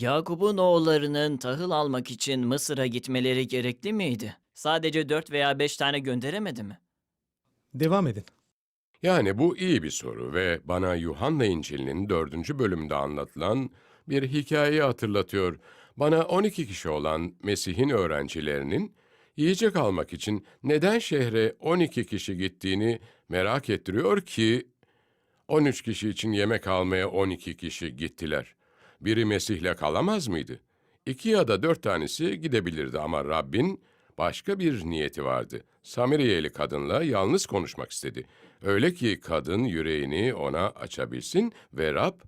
Yakup'un oğullarının tahıl almak için Mısır'a gitmeleri gerekli miydi? Sadece dört veya beş tane gönderemedi mi? Devam edin. Yani bu iyi bir soru ve bana Yuhanna İncil'inin dördüncü bölümünde anlatılan bir hikayeyi hatırlatıyor. Bana 12 kişi olan Mesih'in öğrencilerinin yiyecek almak için neden şehre 12 kişi gittiğini merak ettiriyor ki 13 kişi için yemek almaya 12 kişi gittiler. Biri Mesih'le kalamaz mıydı? İki ya da dört tanesi gidebilirdi ama Rabbin başka bir niyeti vardı. Samiriyeli kadınla yalnız konuşmak istedi. Öyle ki kadın yüreğini ona açabilsin ve Rab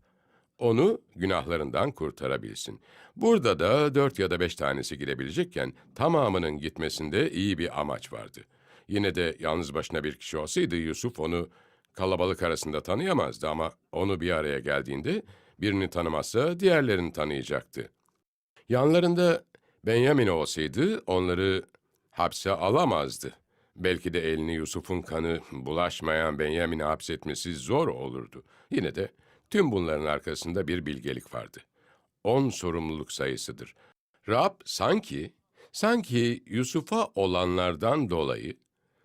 onu günahlarından kurtarabilsin. Burada da dört ya da beş tanesi gidebilecekken tamamının gitmesinde iyi bir amaç vardı. Yine de yalnız başına bir kişi olsaydı Yusuf onu kalabalık arasında tanıyamazdı ama onu bir araya geldiğinde birini tanımazsa diğerlerini tanıyacaktı. Yanlarında Benyamin olsaydı onları hapse alamazdı. Belki de elini Yusuf'un kanı bulaşmayan Benyamin'i hapsetmesi zor olurdu. Yine de tüm bunların arkasında bir bilgelik vardı. On sorumluluk sayısıdır. Rab sanki, sanki Yusuf'a olanlardan dolayı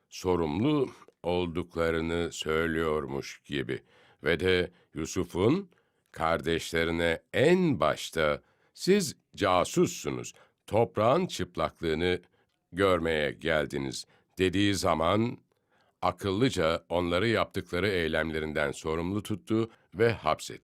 sorumlu olduklarını söylüyormuş gibi ve de Yusuf'un kardeşlerine en başta siz casussunuz, toprağın çıplaklığını görmeye geldiniz dediği zaman akıllıca onları yaptıkları eylemlerinden sorumlu tuttu ve hapsetti.